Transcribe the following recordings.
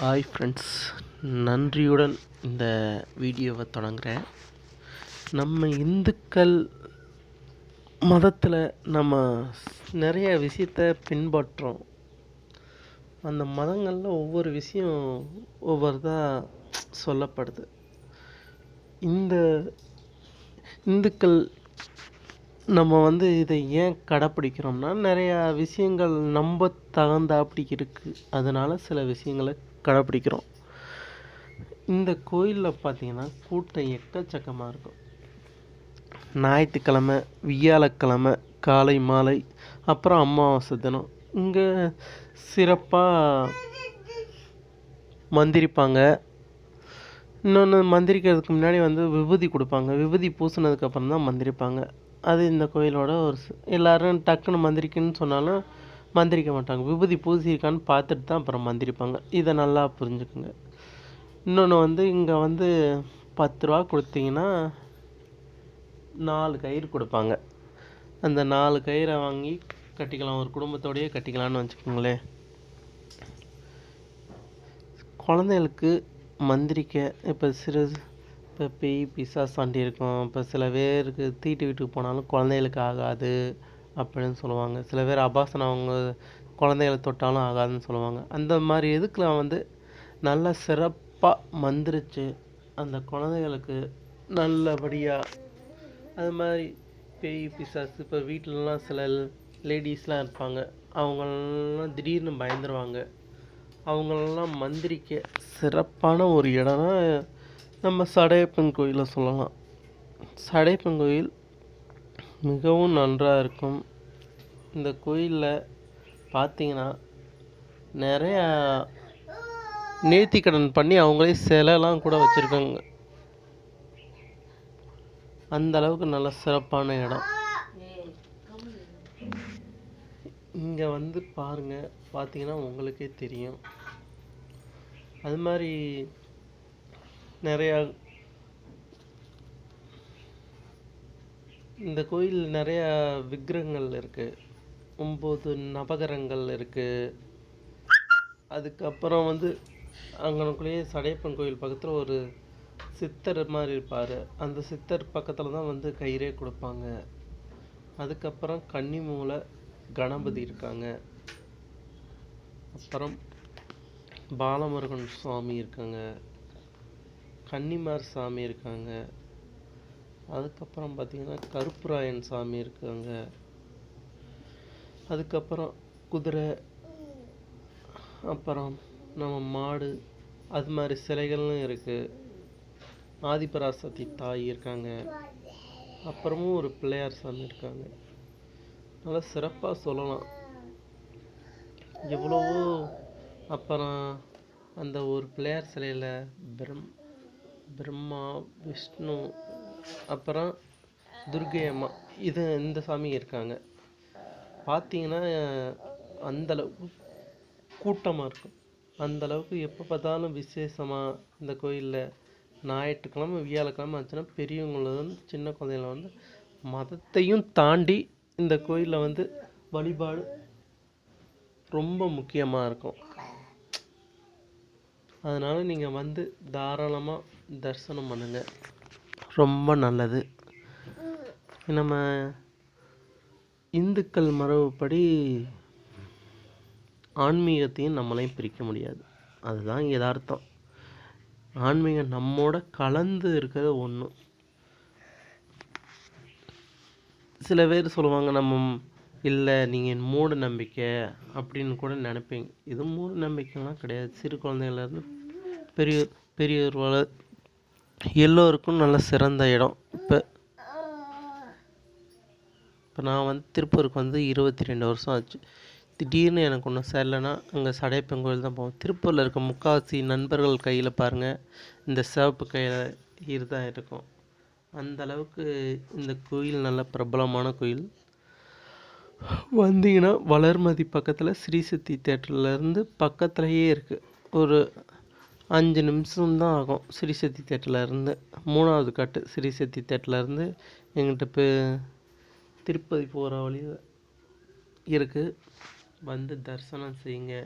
Hi friends நன்றியுடன் இந்த வீடியோவை தொடங்குகிறேன் நம்ம இந்துக்கள் மதத்தில் நம்ம நிறைய விஷயத்த பின்பற்றோம். அந்த மதங்களில் ஒவ்வொரு விஷயம் ஒவ்வொருதாக சொல்லப்படுது. இந்த இந்துக்கள் நம்ம வந்து இதை ஏன் கடைப்பிடிக்கிறோம்னா நிறையா விஷயங்கள் நம்ப தகுந்தாப்படி இருக்குது அதனால் சில விஷயங்களை கடைப்பிடிக்கிறோம். இந்த கோயிலில் பார்த்தீங்கன்னா கூட்டம் எக்கச்சக்கமாக இருக்கும். ஞாயிற்றுக்கிழமை வியாழக்கிழமை காலை மாலை அப்புறம் அமாவாசை தினம். இங்கே சிறப்பாக மந்திரிப்பாங்க. இன்னொன்று மந்திரிக்கிறதுக்கு முன்னாடி வந்து விபூதி கொடுப்பாங்க. விபூதி பூசினதுக்கப்புறம் தான் மந்திரிப்பாங்க. அது இந்த கோயிலோட ஒரு எல்லாரும் டக்குன்னு மந்திரிக்குன்னு சொன்னாலும் மந்திரிக்க மாட்டாங்க. விபூதி பூசியிருக்கான்னு பார்த்துட்டு தான் அப்புறம் மந்திரிப்பாங்க. இதை நல்லா புரிஞ்சுக்குங்க. இன்னொன்று வந்து இங்கே வந்து பத்து ரூபா கொடுத்தீங்கன்னா நாலு கயிறு கொடுப்பாங்க. அந்த நாலு கயிறை வாங்கி கட்டிக்கலாம். ஒரு குடும்பத்தோடயே கட்டிக்கலாம்னு வச்சுக்கோங்களேன். குழந்தைகளுக்கு மந்திரிக்க இப்போ சிறு இப்போ பேய் பிசாசாண்டி இருக்கும். இப்போ சில பேருக்கு தீட்டு வீட்டுக்கு போனாலும் குழந்தைகளுக்கு ஆகாது. அப்படின்னு சொல்லுவாங்க. சில பேர் அபாசனம் அவங்க குழந்தைகளை தொட்டாலும் ஆகாதுன்னு சொல்லுவாங்க. அந்த மாதிரி இதுக்கெலாம் வந்து நல்ல சிறப்பாக மந்திரிச்சு அந்த குழந்தைகளுக்கு நல்லபடியாக அது மாதிரி பேய் பிசாசு இப்போ வீட்டிலலாம் சில லேடிஸ்லாம் இருப்பாங்க. அவங்களெல்லாம் திடீர்னு பயந்துருவாங்க. அவங்களெல்லாம் மந்திரிக்க சிறப்பான ஒரு இடம்னா நம்ம சடையப்பன் கோயிலை சொல்லலாம். சடையப்பன் கோயில் மிகவும் நன்றாக இருக்கும். இந்த கோயிலில் பார்த்தீங்கன்னா நிறையா நேர்த்திக்கடன் பண்ணி அவங்களே சிலைலாம் கூட வச்சுருக்காங்க. அந்த அளவுக்கு நல்ல சிறப்பான இடம். இங்கே வந்து பாருங்கள் பார்த்தீங்கன்னா உங்களுக்கே தெரியும். அது மாதிரி நிறையா இந்த கோயில் நிறையா விக்கிரகங்கள் இருக்குது ஒம்பது நவகரங்கள் இருக்குது அதுக்கப்புறம் வந்து அங்கனக்குள்ளேயே சடையப்பன் கோயில் பக்கத்தில் ஒரு சித்தர் மாதிரி இருப்பார். அந்த சித்தர் பக்கத்தில் தான் வந்து கயிறே கொடுப்பாங்க. அதுக்கப்புறம் கன்னிமூலை கணபதி இருக்காங்க. அப்புறம் பாலமுருகன் சுவாமி இருக்காங்க. கன்னிமார் சாமி இருக்காங்க. அதுக்கப்புறம் பார்த்தீங்கன்னா கருப்புராயன் சாமி இருக்காங்க. அதுக்கப்புறம் குதிரை அப்புறம் நம்ம மாடு அது மாதிரி சிலைகளும் இருக்குது ஆதிபராசக்தி தாய் இருக்காங்க. அப்புறமும் ஒரு பிள்ளையார் சாமி இருக்காங்க. நல்லா சிறப்பாக சொல்லலாம். எவ்வளவோ அப்புறம் அந்த ஒரு பிள்ளையார் சிலையில் பிரம் பிரம்மா விஷ்ணு அப்புறம் துர்கை அம்மா. இது இந்த சாமி இருக்காங்க. பார்த்தீங்கன்னா அந்த அளவுக்கு கூட்டமாக இருக்கும். அந்தளவுக்கு எப்போ பார்த்தாலும் விசேஷமாக இந்த கோயிலில் ஞாயிற்றுக்கிழமை வியாழக்கிழமை ஆச்சுன்னா பெரியவங்கள வந்து சின்ன குழந்தைங்கள வந்து மதத்தையும் தாண்டி இந்த கோயிலில் வந்து வழிபாடு ரொம்ப முக்கியமாக இருக்கும். அதனால் நீங்கள் வந்து தாராளமாக தரிசனம் பண்ணுங்கள் ரொம்ப நல்லது. நம்ம இந்துக்கள் மரபுப்படி ஆன்மீகத்தையும் நம்மளையும் பிரிக்க முடியாது. அதுதான் எதார்த்தம் ஆன்மீகம் நம்மோட கலந்து இருக்கிறது ஒன்று சில பேர் சொல்லுவாங்க நம்ம இல்லை நீங்கள் மூட நம்பிக்கை அப்படின்னு கூட நினைப்பீங்க. இது மூட நம்பிக்கைலாம் கிடையாது. சிறு குழந்தைகள்லேருந்து பெரிய பெரியவர் வள எல்லோருக்கும் நல்ல சிறந்த இடம். இப்போ இப்போ நான் வந்து திருப்பூருக்கு வந்து இருபத்தி ரெண்டு வருஷம் ஆச்சு. திடீர்னு எனக்கு ஒன்றும் சரியில்லைன்னா அங்கே சடையப்பன் கோயில் தான் போவோம். திருப்பூரில் இருக்க முக்காவாசி நண்பர்கள் கையில் பாருங்கள் இந்த சிவப்பு கையில் தான் இருக்கும். அந்த அளவுக்கு இந்த கோயில் நல்ல பிரபலமான கோயில். வந்தீங்கன்னா வளர்மதி பக்கத்தில் ஸ்ரீசக்தி தேட்டர்லேருந்து பக்கத்துலேயே இருக்குது ஒரு அஞ்சு நிமிஷம்தான் ஆகும் ஸ்ரீசக்தி தேட்டரில் மூணாவது கட்டு ஸ்ரீசக்தி தேட்டரில் எங்கிட்ட இப்போ திருப்பதி போகிற வழி இருக்குது வந்து தரிசனம் செய்யுங்க.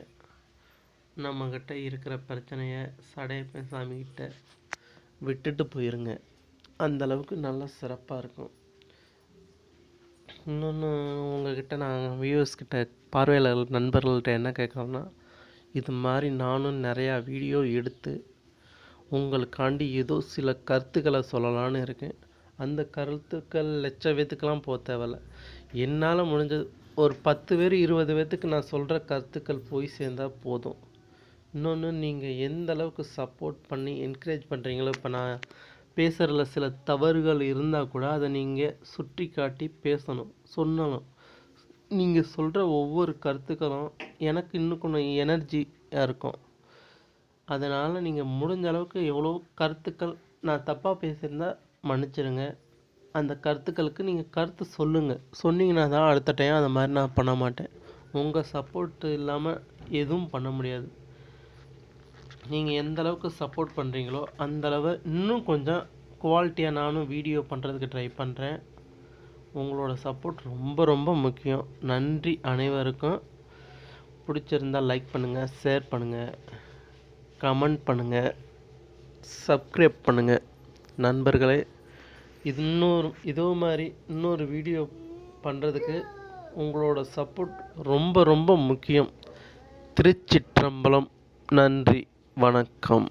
நம்மக்கிட்ட இருக்கிற பிரச்சனையை சடையப்பன் சாமிக்கிட்ட விட்டுட்டு போயிருங்க. அந்தளவுக்கு நல்லா சிறப்பாக இருக்கும். இன்னொன்று உங்கள்கிட்ட நான் வியூவர்ஸ் பார்வையாளர்கள் நண்பர்கள்ட்ட என்ன கேட்குறோம்னா இது மாதிரி நானும் நிறையா வீடியோ எடுத்து உங்களுக்காண்டி ஏதோ சில கருத்துக்களை சொல்லலான்னு இருக்கேன். அந்த கருத்துக்கள் லட்ச பேத்துக்கெலாம் போக தேவையில்ல. என்னால் முடிஞ்சது ஒரு பத்து பேர் இருபது பேத்துக்கு நான் சொல்கிற கருத்துக்கள் போய் சேர்ந்தால் போதும். இன்னொன்று நீங்கள் எந்த அளவுக்கு சப்போர்ட் பண்ணி என்கரேஜ் பண்ணுறீங்களோ இப்போ நான் பேசுகிறதுல சில தவறுகள் இருந்தால் கூட அதை நீங்கள் சுட்டி காட்டி பேசணும் சொல்லணும். நீங்கள் சொல்கிற ஒவ்வொரு கருத்துக்களும் எனக்கு இன்னும் கொஞ்சம் எனர்ஜியாக இருக்கும். அதனால் நீங்கள் முடிஞ்ச அளவுக்கு எவ்வளோ கருத்துக்கள் நான் தப்பாக பேசியிருந்தா மன்னிச்சிடுங்க. அந்த கருத்துக்களுக்கு நீங்கள் கருத்து சொல்லுங்கள் சொன்னீங்கன்னா தான் அடுத்த டைம் அந்த மாதிரி நான் பண்ண மாட்டேன். உங்கள் சப்போர்ட் இல்லாமல் எதுவும் பண்ண முடியாது. நீங்கள் எந்த அளவுக்கு சப்போர்ட் பண்ணுறீங்களோ அந்தளவு இன்னும் கொஞ்சம் குவாலிட்டியாக நானும் வீடியோ பண்ணுறதுக்கு ட்ரை பண்ணுறேன் உங்களோட சப்போர்ட் ரொம்ப ரொம்ப முக்கியம். நன்றி அனைவருக்கும். பிடிச்சிருந்தால் லைக் பண்ணுங்கள் ஷேர் பண்ணுங்கள் கமெண்ட் பண்ணுங்கள் சப்ஸ்கிரைப் பண்ணுங்கள் நண்பர்களே இது இன்னொரு இதோ மாதிரி இன்னொரு வீடியோ பண்ணுறதுக்கு உங்களோட சப்போர்ட் ரொம்ப ரொம்ப முக்கியம். திருச்சிற்றம்பலம். நன்றி வணக்கம்.